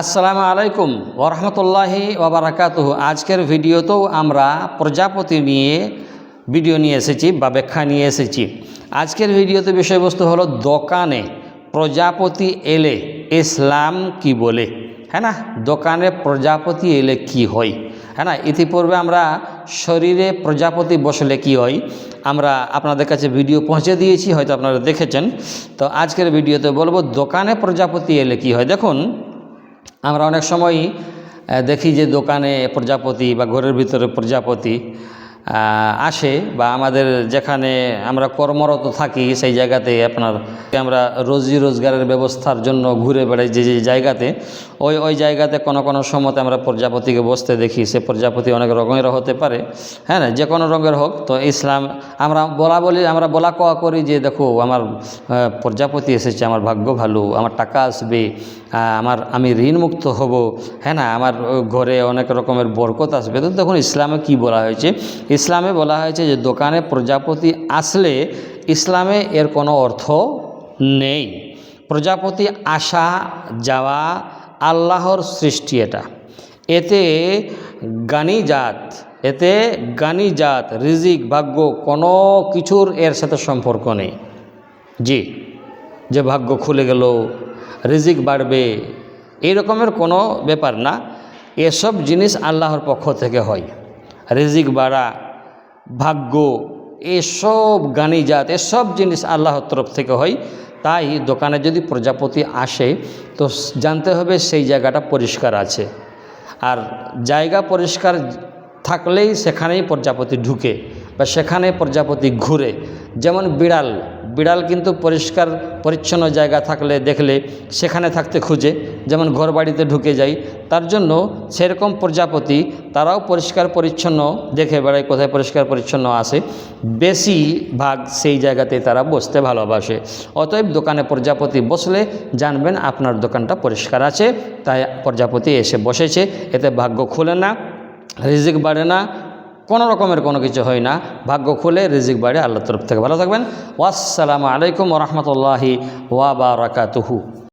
আসসালামু আলাইকুম ওরহমতুল্লাহি ওবরাকাতুহ। আজকের ভিডিওতেও আমরা প্রজাপতি নিয়ে ভিডিও নিয়ে এসেছি, বা ব্যাখ্যা নিয়ে এসেছি। আজকের ভিডিওতে বিষয়বস্তু হলো দোকানে প্রজাপতি এলে ইসলাম কি বলে? হ্যাঁ না? দোকানে প্রজাপতি এলে কি হয়? হ্যাঁ না? ইতিপূর্বে আমরা শরীরে প্রজাপতি বসলে কি হয়? আমরা আপনাদের কাছে ভিডিও পৌঁছে দিয়েছি, হয়তো আপনারা দেখেছেন। তো আজকের ভিডিওতে বলব, দোকানে প্রজাপতি এলে কি হয়? দেখুন আমরা অনেক সময়ই দেখি যে দোকানে প্রজাপতি বা ঘরের ভিতরে প্রজাপতি আসে বা আমাদের যেখানে আমরা কর্মরত থাকি সেই জায়গাতে আপনার আমরা রোজি রোজগারের ব্যবস্থার জন্য ঘুরে বেড়াই যে যে জায়গাতে, ওই ওই জায়গাতে কোনো কোনো সময়তে আমরা প্রজাপতিকে বসতে দেখি। সে প্রজাপতি অনেক রকমের হতে পারে হ্যাঁ যে কোনো রঙের হোক। তো ইসলাম, আমরা বলা বলি, আমরা বলা কোয়া করি যে, দেখো, আমার প্রজাপতি এসেছে, আমার ভাগ্য ভালো, আমার টাকা আসবে আমার, আমি ঋণমুক্ত হব। হ্যাঁ না? আমার ঘরে অনেক রকমের বরকত আসবে। তো তখন ইসলামে কি বলা হয়েছে? ইসলামে বলা হয়েছে যে দোকানে প্রজাপতি আসলে ইসলামে এর কোনো অর্থ নেই। প্রজাপতি আসা, যাওয়া আল্লাহর সৃষ্টি এটা। এতে গানি জাত এতে গানি জাত রিজিক, ভাগ্য কোনো কিছুর এর সাথে সম্পর্ক নেই। জি, যে ভাগ্য খুলে গেল, রিজিক বাড়বে এই রকমের কোনো ব্যাপার না। এসব জিনিস আল্লাহর পক্ষ থেকে হয়। রিজিক বাড়া, ভাগ্য এসব গানিজাত এসব জিনিস আল্লাহর তরফ থেকে হয়। তাই দোকানে যদি প্রজাপতি আসে, তো জানতে হবে সেই জায়গাটা পরিষ্কার আছে। আর জায়গা পরিষ্কার থাকলেই সেখানেই প্রজাপতি ঢুকে বা সেখানে প্রজাপতি ঘুরে। যেমন বিড়াল বিড়াল কিন্তু পরিষ্কার, পরিচ্ছন্ন জায়গা থাকলে, দেখলে, সেখানে থাকতে খুঁজে, যেমন ঘর বাড়িতে ঢুকে যায় তার জন্য সেরকম প্রজাপতি তারাও পরিষ্কার, পরিচ্ছন্ন, দেখে বেড়ায় কোথায় পরিষ্কার, পরিচ্ছন্ন আসে বেশি ভাগ সেই জায়গাতে তারা বসতে ভালোবাসে। অতএব দোকানে প্রজাপতি বসলে জানবেন আপনার দোকানটা পরিষ্কার আছে, তাই প্রজাপতি এসে বসেছে, এতে ভাগ্য খুলে না, রিজিক বাড়ে না কোনো রকমের কোনো কিছু হয় না। ভাগ্য খুলে রিজিক বাড়ি আল্লাহ তরফ থেকে। ভালো থাকবেন। ওয়াসসালামু আলাইকুম রহমতুল্লাহি ওয়াবারাকাতুহু